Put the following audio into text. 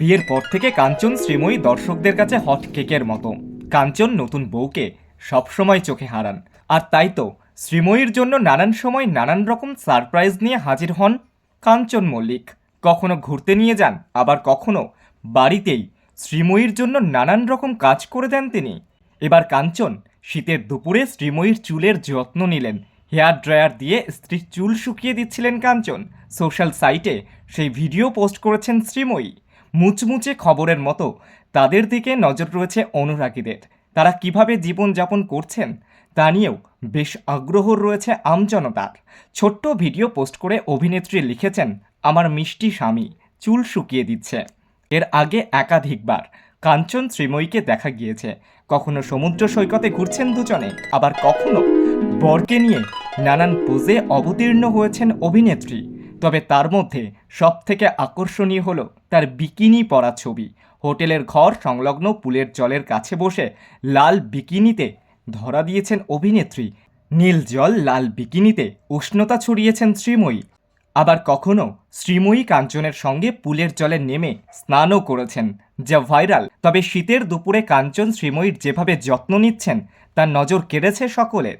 বিয়ের পর থেকে কাঞ্চন শ্রীময়ী দর্শকদের কাছে হট কেকের মতো। কাঞ্চন নতুন বউকে সবসময় চোখে হারান। আর তাই তো, শ্রীময়ীর জন্য নানান সময় নানান রকম সারপ্রাইজ নিয়ে হাজির হন কাঞ্চন মল্লিক। কখনো ঘুরতে নিয়ে যান, আবার কখনো বাড়িতেই শ্রীময়ীর জন্য নানান রকম কাজ করে দেন তিনি। এবার কাঞ্চন শীতের দুপুরে শ্রীময়ীর চুলের যত্ন নিলেন। হেয়ার ড্রায়ার দিয়ে স্ত্রীর চুল শুকিয়ে দিচ্ছিলেন কাঞ্চন। সোশ্যাল সাইটে সেই ভিডিও পোস্ট করেছেন শ্রীময়ী। মুচমুচে খবরের মতো। তাদের দিকে নজর রয়েছে অনুরাগীদের। তারা কীভাবে জীবনযাপন করছেন, তা নিয়েও বেশ আগ্রহ রয়েছে আমজনতার ছোট্ট ভিডিও পোস্ট করে অভিনেত্রী লিখেছেন, আমার মিষ্টি স্বামী, চুল শুকিয়ে দিচ্ছে। এর আগে একাধিকবার কাঞ্চন শ্রীময়ীকে দেখা গিয়েছে। কখনো সমুদ্র সৈকতে ঘুরছেন দুজনে, আবার কখনো বরকে নিয়ে নানান পোজে অবতীর্ণ হয়েছেন অভিনেত্রী। তবে তার মধ্যে সব থেকে আকর্ষণীয় হলো তার বিকিনি পরা ছবি। হোটেলের ঘর সংলগ্ন পুলের জলের কাছে বসে লাল বিকিনিতে ধরা দিয়েছেন অভিনেত্রী। নীল জল লাল বিকিনিতে উষ্ণতা ছড়িয়েছেন শ্রীময়ী। আবার কখনো শ্রীময়ী কাঞ্চনের সঙ্গে পুলের জলে নেমে স্নানও করেছেন। যা ভাইরাল। তবে শীতের দুপুরে কাঞ্চন শ্রীময়ীর যেভাবে যত্ন নিচ্ছেন, তার নজর কেড়েছে সকলের।